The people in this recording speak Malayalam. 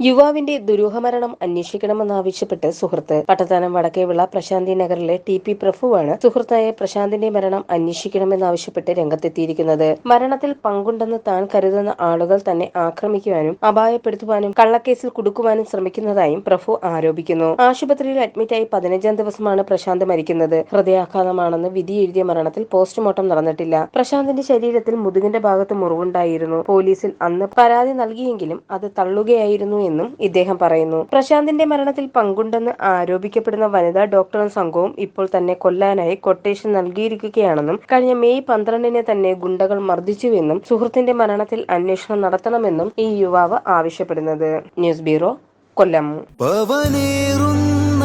യുവാവിന്റെ ദുരൂഹമരണം അന്വേഷിക്കണമെന്നാവശ്യപ്പെട്ട് സുഹൃത്ത്. പട്ടത്താനം വടക്കേവിള പ്രശാന്തി നഗറിലെ ടി പി പ്രഭുവാണ് സുഹൃത്തായ പ്രശാന്തിന്റെ മരണം അന്വേഷിക്കണമെന്നാവശ്യപ്പെട്ട് രംഗത്തെത്തിയിരിക്കുന്നത്. മരണത്തിൽ പങ്കുണ്ടെന്ന് താൻ കരുതുന്ന ആളുകൾ തന്നെ ആക്രമിക്കുവാനും അപായപ്പെടുത്തുവാനും കള്ളക്കേസിൽ കുടുക്കുവാനും ശ്രമിക്കുന്നതായും പ്രഭു ആരോപിക്കുന്നു. ആശുപത്രിയിൽ അഡ്മിറ്റായി പതിനഞ്ചാം ദിവസമാണ് പ്രശാന്ത് മരിക്കുന്നത്. ഹൃദയാഘാതമാണെന്ന് വിധി എഴുതിയ മരണത്തിൽ പോസ്റ്റ്മോർട്ടം നടന്നിട്ടില്ല. പ്രശാന്തിന്റെ ശരീരത്തിൽ മുതുകിന്റെ ഭാഗത്ത് മുറിവുണ്ടായിരുന്നു. പോലീസിൽ അന്ന് പരാതി നൽകിയെങ്കിലും അത് തള്ളുകയായിരുന്നു എന്നും ഇദ്ദേഹം പറയുന്നു. പ്രശാന്തിന്റെ മരണത്തിൽ പങ്കുണ്ടെന്ന് ആരോപിക്കപ്പെടുന്ന വനിതാ ഡോക്ടറും സംഘവും ഇപ്പോൾ തന്നെ കൊല്ലാനായി കൊട്ടേഷൻ നൽകിയിരിക്കുകയാണെന്നും കഴിഞ്ഞ മെയ് പന്ത്രണ്ടിന് തന്നെ ഗുണ്ടകൾ മർദ്ദിച്ചുവെന്നും സുഹൃത്തിന്റെ മരണത്തിൽ അന്വേഷണം നടത്തണമെന്നും ഈ യുവാവ് ആവശ്യപ്പെടുന്നത്. News bureau Kollam. പവനേറുന്ന